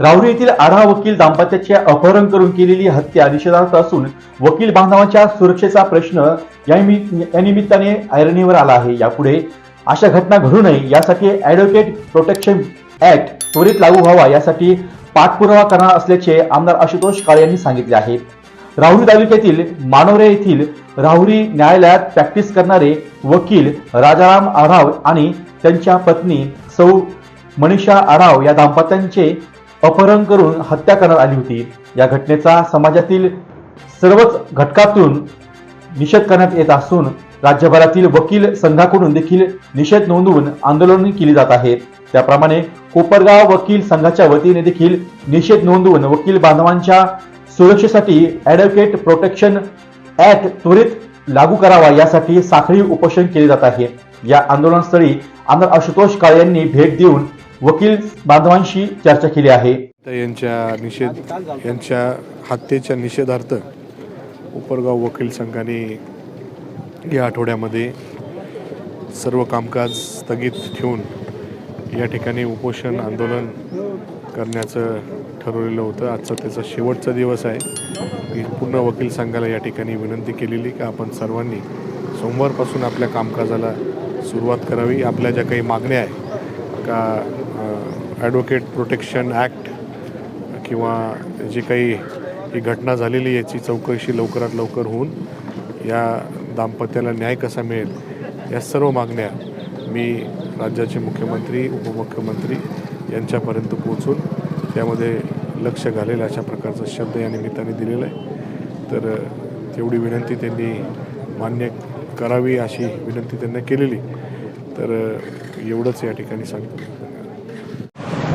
राहुरी येथील आढा वकील दाम्पत्याचे अपहरण करून केलेली हत्या निषेधार्थ असून वकील बांधवांच्या सुरक्षेचा प्रश्न या निमित्ताने ऐरणीवर आला आहे. यापुढे अशा घटना घडू नये यासाठी ऍडव्होकेट प्रोटेक्शन ऍक्ट त्वरित लागू व्हावा यासाठी पाठपुरावा करणार असल्याचे आमदार आशुतोष काळे यांनी सांगितले आहे. राहुरी तालुक्यातील मानोरे येथील राहुरी न्यायालयात प्रॅक्टिस करणारे वकील राजाराम आढाव आणि त्यांच्या पत्नी सौ मनीषा आराव या दाम्पत्यांचे अपहरण करून हत्या करण्यात आली होती. या घटनेचा समाजातील सर्वच घटकातून निषेध करण्यात येत असून राज्यभरातील वकील संघाकडून देखील निषेध नोंदवून आंदोलन केली जात आहेत. त्याप्रमाणे कोपरगाव वकील संघाच्या वतीने देखील निषेध नोंदवून वकील बांधवांच्या सुरक्षेसाठी ऍडव्होकेट प्रोटेक्शन ऍक्ट त्वरित लागू करावा यासाठी साखळी उपोषण केले जात आहे. या आंदोलनस्थळी आमदार आशुतोष काळे यांनी भेट देऊन वकील बांधवांशी चर्चा केली आहे. तर यांच्या निषेध यांच्या हत्येच्या निषेधार्थ उपरगाव वकील संघाने या आठवड्यामध्ये सर्व कामकाज स्थगित ठेवून या ठिकाणी उपोषण आंदोलन करण्याचं ठरवलेलं होतं. आजचा त्याचा शेवटचा दिवस आहे. मी पूर्ण वकील संघाला या ठिकाणी विनंती केलेली की आपण सर्वांनी सोमवारपासून आपल्या कामकाजाला सुरुवात करावी. आपल्या ज्या काही मागण्या आहे का ॲडव्होकेट प्रोटेक्शन ॲक्ट किंवा जी काही ही घटना झालेली याची चौकशी लवकरात लवकर होऊन या दाम्पत्याला न्याय कसा मिळेल या सर्व मागण्या मी राज्याचे मुख्यमंत्री उपमुख्यमंत्री यांच्यापर्यंत पोहोचून त्यामध्ये लक्ष घालेल अशा प्रकारचा शब्द या निमित्ताने दिलेला आहे. तर तेवढी विनंती त्यांनी मान्य करावी अशी विनंती त्यांना केलेली. तर एवढंच या ठिकाणी सांगतो.